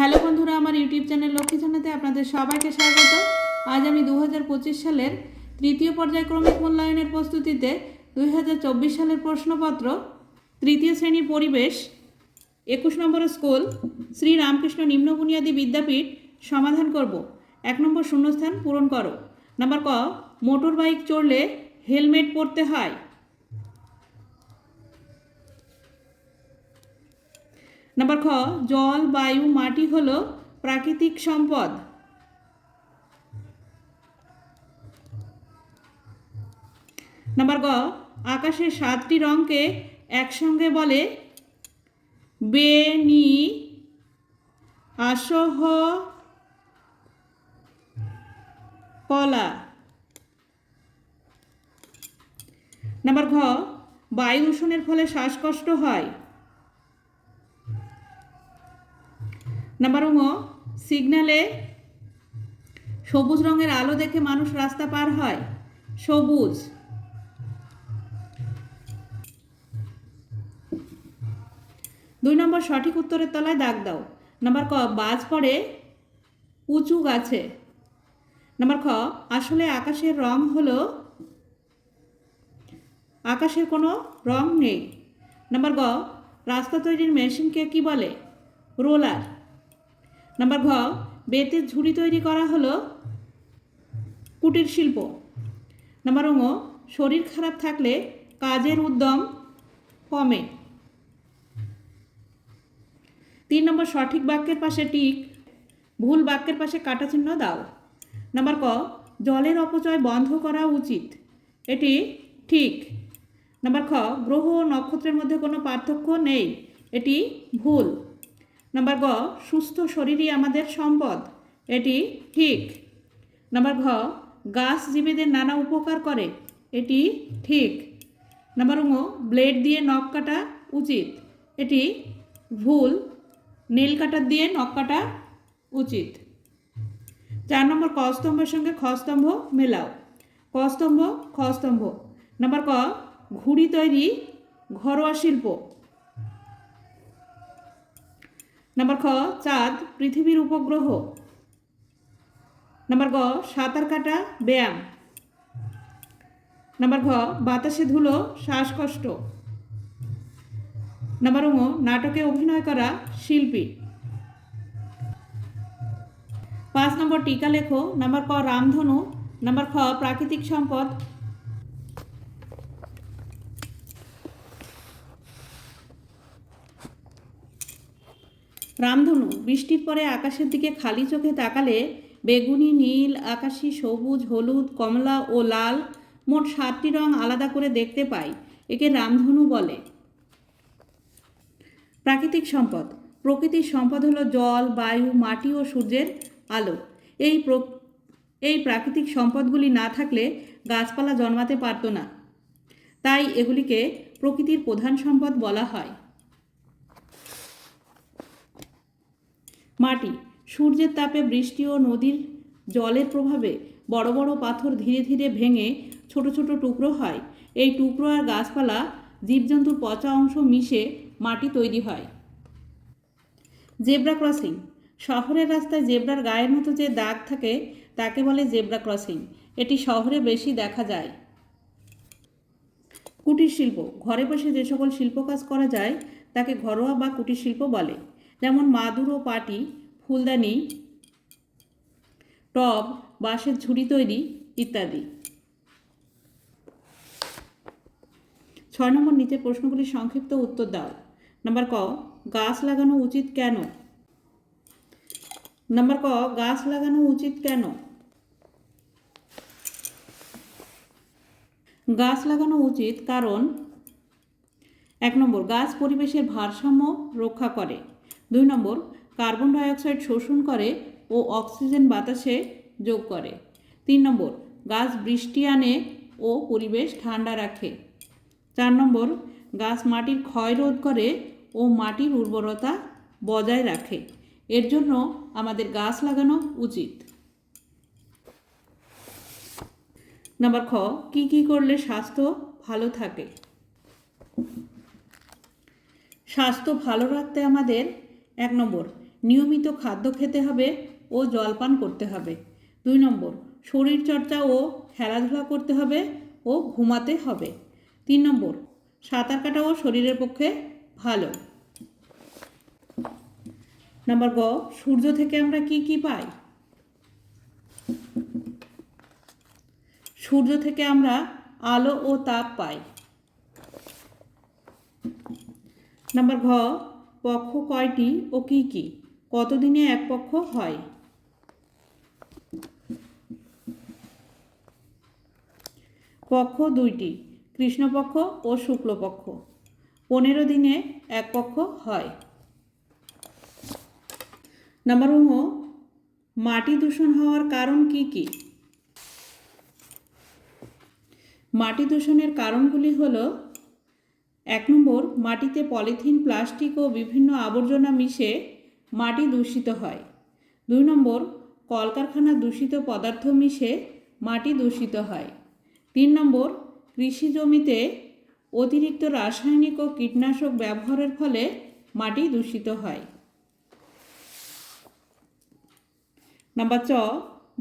Hello বন্ধুরা, আমার YouTube channel Lakshmi জানাতে আপনাদের সবাইকে স্বাগত। আজ আমি দু হাজার পঁচিশ সালের তৃতীয় পর্যায়ক্রমিক মূল্যায়নের প্রস্তুতিতে দুই হাজার চব্বিশ সালের প্রশ্নপত্র, তৃতীয় শ্রেণির পরিবেশ, একুশ নম্বর স্কুল, শ্রী রামকৃষ্ণ নিম্ন বুনিয়াদী বিদ্যাপীঠ সমাধান করব। এক নম্বর শূন্যস্থান পূরণ করো। নাম্বার ক মোটর বাইক চড়লে হেলমেট পরতে হয়। নাম্বার খ জল, বায়ু, মাটি হল প্রাকৃতিক সম্পদ। নাম্বার গ আকাশের সাতটি রঙকে একসঙ্গে বলে বেনি আসহ কলা নাম্বার ঘ বায়ু দূষণের ফলে শ্বাসকষ্ট হয়। নাম্বার ও সিগন্যালে সবুজ রঙের আলো দেখে মানুষ রাস্তা পার হয়। সবুজ। দুই নম্বর, সঠিক উত্তরের তলায় দাগ দাও। নাম্বার ক, বাজ পড়ে, উঁচু গাছে। নাম্বার খ, আসলে আকাশের রং হলো, আকাশের কোনো রং নেই। নাম্বার গ, রাস্তা তৈরির মেশিনকে কি বলে? রোলার নাম্বার ঘ বেতের ঝুড়ি তৈরি করা হলো কুটির শিল্প। নাম্বার ঙ, শরীর খারাপ থাকলে কাজের উদ্যম কমে। তিন নম্বর, সঠিক বাক্যের পাশে টিক, ভুল বাক্যের পাশে কাটা চিহ্ন দাও। নাম্বার ক, জলের অপচয় বন্ধ করা উচিত। এটি ঠিক। নাম্বার খ, গ্রহ ও নক্ষত্রের মধ্যে কোনো পার্থক্য নেই। এটি ভুল। নাম্বার গ, সুস্থ শরীরই আমাদের সম্পদ। এটি ঠিক। নাম্বার ঘ, গাছ জীবীদের নানা উপকার করে। এটি ঠিক। নাম্বার ঙ, ব্লেড দিয়ে নখ কাটা উচিত। এটি ভুল। নীল কাটার দিয়ে নখ কাটা উচিত। চার নম্বর ক স্তম্ভের সঙ্গে খ স্তম্ভ মেলাও। ক স্তম্ভ খ নাম্বার ক, ঘুড়ি তৈরি ঘরোয়া শিল্প। নাম্বার খ চাঁদ, পৃথিবীর উপগ্রহ। নাম্বার গ, সাঁতার কাটা, ব্যায়াম। নাম্বার ঘ, বাতাসে ধুলো, শ্বাসকষ্ট। নাম্বার ঙ নাটকে অভিনয় করা, শিল্পী। পাঁচ নম্বর টিকা লেখো। নাম্বার ক, রামধনু। নাম্বার খ, প্রাকৃতিক সম্পদ। রামধনু বৃষ্টির পরে আকাশের দিকে খালি চোখে তাকালে বেগুনি, নীল, আকাশি, সবুজ, হলুদ, কমলা ও লাল মোট সাতটি রং আলাদা করে দেখতে পাই, একে রামধনু বলে। প্রাকৃতিক সম্পদ। প্রকৃতির সম্পদ হলো জল, বায়ু, মাটি ও সূর্যের আলো। এই এই প্রাকৃতিক সম্পদগুলি না থাকলে গাছপালা জন্মাতে পারত না। তাই এগুলিকে প্রকৃতির প্রধান সম্পদ বলা হয়। মাটি, সূর্যের তাপে বৃষ্টি ও নদীর জলের প্রভাবে বড় বড় পাথর ধীরে ধীরে ভেঙে ছোট ছোট টুকরো হয়। এই টুকরো আর গাছপালা জীবজন্তুর পচা অংশ মিশে মাটি তৈরি হয়। Zebra crossing. শহরের রাস্তায় জেব্রার গায়ের মতো যে দাগ থাকে, তাকে বলে জেব্রা ক্রসিং। এটি শহরে বেশি দেখা যায়। কুটির শিল্প। ঘরে বসে যে সকল শিল্প কাজ করা যায়, তাকে ঘরোয়া বা কুটির শিল্প বলে। যেমন মাদুর ও পাটি, ফুলদানি, টব, বাঁশের ঝুড়ি তৈরি ইত্যাদি। ছয় নম্বর নিচে প্রশ্নগুলির সংক্ষিপ্ত উত্তর দাও। নাম্বার ক, গাছ লাগানো উচিত কেন? নাম্বার ক, গাছ লাগানো উচিত কেন? গাছ লাগানো উচিত কারণ, এক নম্বর, গাছ পরিবেশের ভারসাম্য রক্ষা করে। দুই নম্বর, কার্বন ডাইঅক্সাইড শোষণ করে ও অক্সিজেন বাতাসে যোগ করে। তিন নম্বর, গাছ বৃষ্টি আনে ও পরিবেশ ঠান্ডা রাখে। চার নম্বর, গাছ মাটির ক্ষয় রোধ করে ও মাটির উর্বরতা বজায় রাখে। এর জন্য আমাদের গাছ লাগানো উচিত। নাম্বার খ, কি কি করলে স্বাস্থ্য ভালো থাকে? স্বাস্থ্য ভালো রাখতে আমাদের এক নম্বর, নিয়মিত খাদ্য খেতে হবে ও জলপান করতে হবে। দুই নম্বর শরীর চর্চা ও খেলাধুলা করতে হবে ও ঘুমাতে হবে। তিন নম্বর, সাঁতার কাটাও শরীরের পক্ষে ভালো। নাম্বার গ, সূর্য থেকে আমরা কি কি পাই? সূর্য থেকে আমরা আলো ও তাপ পাই। নাম্বার ঘ পক্ষ কয়টি ও কি কি? কতদিনে এক পক্ষ হয়? পক্ষ দুইটি, কৃষ্ণপক্ষ ও শুক্লপক্ষ। পনেরো দিনে এক পক্ষ হয়। নাম্বার ও মাটি দূষণ হওয়ার কারণ কি কি? মাটি দূষণের কারণগুলি হল এক নম্বর, মাটিতে পলিথিন, প্লাস্টিক ও বিভিন্ন আবর্জনা মিশে মাটি দূষিত হয়। দুই নম্বর, কলকারখানা দূষিত পদার্থ মিশে মাটি দূষিত হয়। তিন নম্বর, কৃষি জমিতে অতিরিক্ত রাসায়নিক ও কীটনাশক ব্যবহারের ফলে মাটি দূষিত হয়। নাম্বার চ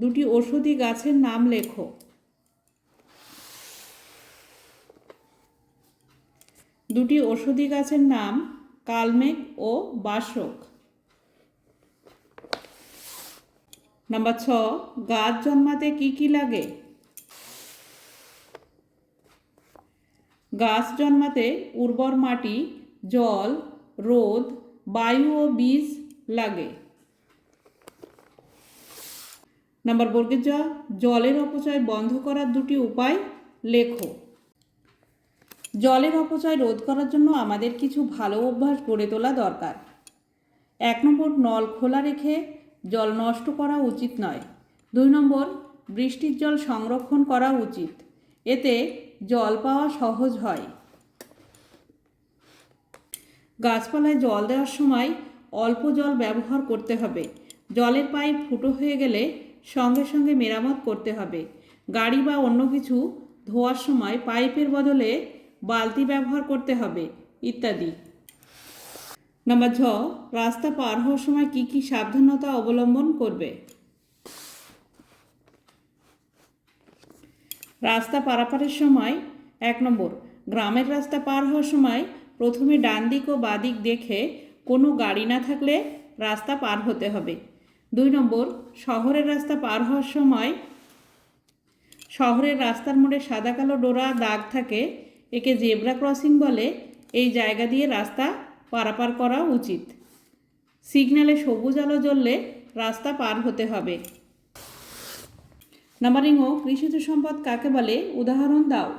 দুটি ঔষধি গাছের নাম লেখো। দুটি ওষুধি গাছের নাম কালমেঘ ও বাসক নাম্বার ছ, গাছ জন্মাতে কি কি লাগে? গাছ জন্মাতে উর্বর মাটি, জল, রোদ, বায়ু ও বীজ লাগে। নাম্বার বর্গের জ, জলের অপচয় বন্ধ করার দুটি উপায় লেখো। জলের অপচয় রোধ করার জন্য আমাদের কিছু ভালো অভ্যাস গড়ে তোলা দরকার। এক নম্বর, নল খোলা রেখে জল নষ্ট করা উচিত নয়। দুই নম্বর, বৃষ্টির জল সংরক্ষণ করা উচিত। এতে জল পাওয়া সহজ হয়। গাছপালায় জল দেওয়ার সময় অল্প জল ব্যবহার করতে হবে। জলের পাইপ ফুটো হয়ে গেলে সঙ্গে সঙ্গে মেরামত করতে হবে। গাড়ি বা অন্য কিছু ধোয়ার সময় পাইপের বদলে বালতি ব্যবহার করতে হবে, ইত্যাদি। নাম্বার ছ, রাস্তা পার হওয়ার সময় কি কি সাবধানতা অবলম্বন করবে? রাস্তা পারাপারের সময়, এক নম্বর, গ্রামের রাস্তা পার হওয়ার সময় প্রথমে ডান দিক ও বাদিক দেখে কোনো গাড়ি না থাকলে রাস্তা পার হতে হবে। দুই নম্বর, শহরের রাস্তা পার হওয়ার সময় শহরের রাস্তার মোড়ে সাদা কালো ডোরা দাগ থাকে একে জেব্রা ক্রসিং বলে। এই জায়গা দিয়ে রাস্তা পারাপার করা উচিত। সিগন্যালে সবুজ আলো জ্বললে রাস্তা পার হতে হবে। নাম্বারিং ও কৃষিজ সম্পদ কাকে বলে? উদাহরণ দাও।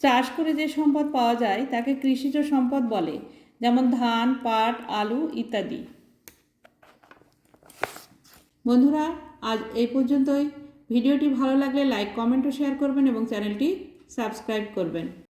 চাষ করে যে সম্পদ পাওয়া যায় তাকে কৃষিজ সম্পদ বলে, যেমন ধান, পাট, আলু ইত্যাদি। বন্ধুরা, আজ এই পর্যন্তই। ভিডিওটি ভালো লাগলে লাইক কমেন্ট ও শেয়ার করবেন এবং চ্যানেলটি সাবস্ক্রাইব করবেন।